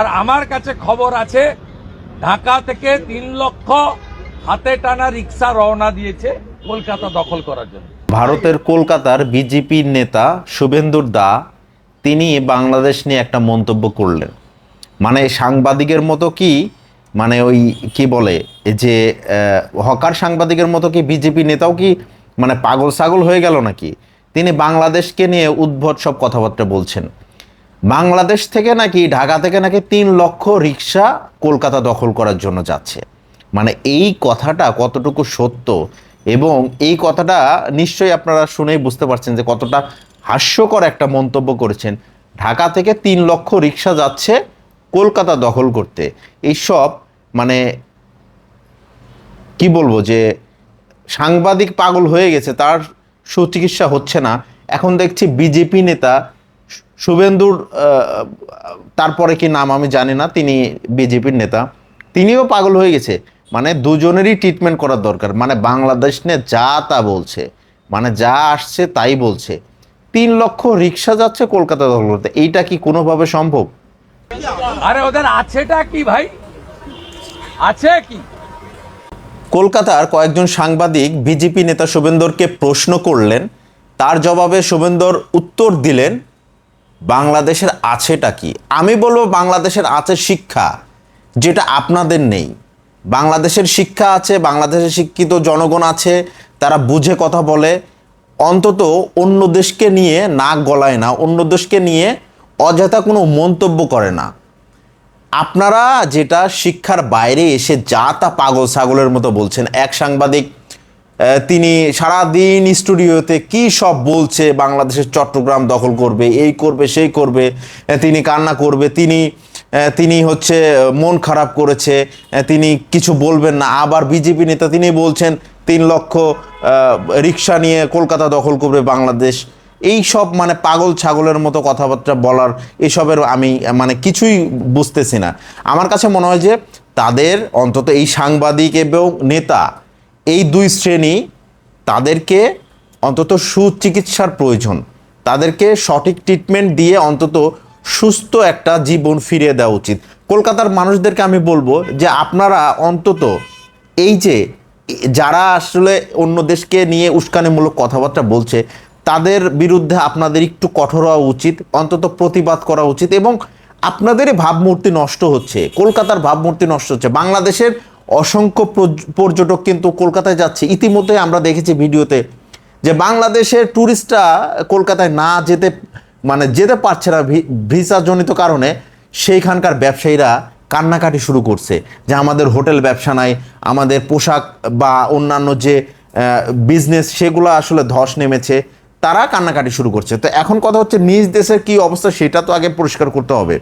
আর আমার কাছে খবর আছে, ঢাকা থেকে তিন লক্ষ হাতে টানা রিক্সা রওনা দিয়েছে কলকাতা দখল করার জন্য। ভারতের কলকাতার বিজেপির নেতা শুভেন্দুর দা, তিনি বাংলাদেশ নিয়ে একটা মন্তব্য করলেন। মানে সাংবাদিকের মতো কি মানে ওই কি বলে যে হকার সাংবাদিকের মতো কি বিজেপি নেতাও কি মানে পাগল ছাগল হয়ে গেল নাকি? তিনি বাংলাদেশকে নিয়ে উদ্ভট সব কথাবার্তা বলছেন। বাংলাদেশ থেকে নাকি ঢাকা থেকে নাকি তিন লক্ষ রিক্সা কলকাতা দখল করার জন্য যাচ্ছে। মানে এই কথাটা কতটুকু সত্য? এবং এই কথাটা নিশ্চয়ই আপনারা শুনেই বুঝতে পারছেন যে কতটা হাস্যকর একটা মন্তব্য করেছেন। ঢাকা থেকে তিন লক্ষ রিক্সা যাচ্ছে কলকাতা দখল করতে। এইসব মানে কি বলব যে সাংবাদিক পাগল হয়ে গেছে, তার সুচিকিৎসা হচ্ছে না। এখন দেখছি বিজেপি নেতা শুভেন্দুর তারপরে কি নাম আমি জানি না তিনি বিজেপির নেতা তিনিও পাগল হয়ে গেছে। মানে দুজনেরই ট্রিটমেন্ট করার দরকার। মানে বাংলাদেশ নিয়ে যা তা বলছে মানে যা আসছে তাই বলছে। তিন লক্ষ রিক্সা যাচ্ছে কলকাতা দখল করতে এইটা কি কোনোভাবে সম্ভব? আরে ওদের আছেটা কি ভাই? আছে কি? কলকাতার কয়েকজন সাংবাদিক বিজেপি নেতা শুভেন্দরকে প্রশ্ন করলেন তার জবাবে শুভেন্দর উত্তর দিলেন বাংলাদেশের আছেটা কি? আমি বলব বাংলাদেশের আছে শিক্ষা, যেটা আপনাদের নেই। বাংলাদেশের শিক্ষা আছে, বাংলাদেশের শিক্ষিত জনগণ আছে, তারা বুঝে কথা বলে। অন্তত অন্য দেশকে নিয়ে নাক গলায় না, অন্য দেশকে নিয়ে অযথা কোনো মন্তব্য করে না। আপনারা যেটা শিক্ষার বাইরে এসে যা তা পাগল ছাগলের মতো বলছেন, এক সাংবাদিক তিনি সারাদিন স্টুডিওতে কি সব বলছে, বাংলাদেশের চট্টগ্রাম দখল করবে, এই করবে, সেই করবে তিনি কান্না করবে, তিনি তিনি হচ্ছে মন খারাপ করেছে তিনি কিছু বলবেন না। আবার বিজেপি নেতা তিনি বলছেন, তিন লক্ষ রিক্সা নিয়ে কলকাতা দখল করবে বাংলাদেশ। এই সব মানে পাগল ছাগলের মতো কথাবার্তা বলার এসবের আমি মানে কিছুই বুঝতেছি না। আমার কাছে মনে হয় যে তাদের অন্তত এই সাংবাদিক এবং নেতা এই দুই শ্রেণি তাদেরকে অন্তত সুচিকিৎসার প্রয়োজন। তাদেরকে সঠিক ট্রিটমেন্ট দিয়ে অন্তত সুস্থ একটা জীবন ফিরিয়ে দেওয়া উচিত। কলকাতার মানুষদেরকে আমি বলব যে আপনারা অন্তত এই যে যারা আসলে অন্য দেশকে নিয়ে উস্কানিমূলক কথাবার্তা বলছে, তাদের বিরুদ্ধে আপনাদের একটু কঠোর হওয়া উচিত, অন্তত প্রতিবাদ করা উচিত এবং আপনাদেরই ভাবমূর্তি নষ্ট হচ্ছে। কলকাতার ভাবমূর্তি নষ্ট হচ্ছে। বাংলাদেশের অসংখ্য পর্যটক কিন্তু কলকাতায় যাচ্ছে। ইতিমধ্যে আমরা দেখেছি ভিডিওতে যে বাংলাদেশের ট্যুরিস্টরা কলকাতায় না যেতে মানে যেতে পারছে না ভিসাজনিত কারণে সেইখানকার ব্যবসায়ীরা কান্নাকাটি শুরু করছে যে আমাদের হোটেল ব্যবসা নাই, আমাদের পোশাক বা অন্যান্য যে বিজনেস সেগুলো আসলে ধস নেমেছে, তারা কান্নাকাটি শুরু করছে। তো এখন কথা হচ্ছে নিজ দেশের কি অবস্থা সেটা তো আগে পরিষ্কার করতে হবে।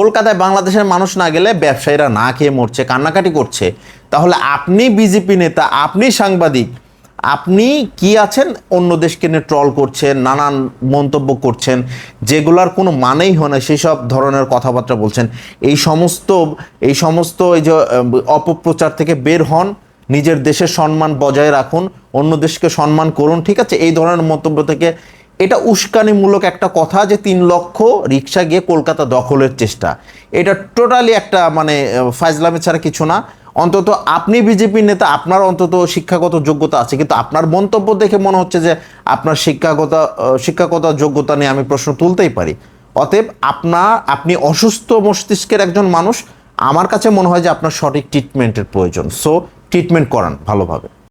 কলকাতায় বাংলাদেশের মানুষ না গেলে ব্যবসায়ীরা না খেয়ে মরছে, কান্নাকাটি করছে। তাহলে আপনি বিজেপি নেতা, আপনি সাংবাদিক, আপনি কি আছেন? অন্য দেশকে নিয়ে ট্রল করছেন, নানান মন্তব্য করছেন, যেগুলার কোনো মানেই হয় না সেই সব ধরনের কথাবার্তা বলছেন। এই সমস্ত এই সমস্ত এই যে অপপ্রচার থেকে বের হন, নিজের দেশের সম্মান বজায় রাখুন, অন্য দেশকে সম্মান করুন, ঠিক আছে? এই ধরনের মন্তব্য থেকে এটা উস্কানিমূলক একটা কথা যে তিন লক্ষ রিক্সা গিয়ে কলকাতা দখলের চেষ্টা। এটা টোটালি একটা মানে আহ, ফাজলামি ছাড়া কিছু না। অন্তত আপনি বিজেপির নেতা আপনার অন্তত শিক্ষাগত যোগ্যতা আছে। কিন্তু আপনার মন্তব্য দেখে মনে হচ্ছে যে আপনার শিক্ষাগত শিক্ষাগত যোগ্যতা নিয়ে আমি প্রশ্ন তুলতেই পারি। অতএব আপনার আপনি অসুস্থ মস্তিষ্কের একজন মানুষ আমার কাছে মনে হয় যে আপনার সঠিক ট্রিটমেন্টের প্রয়োজন। সো ট্রিটমেন্ট করান ভালোভাবে।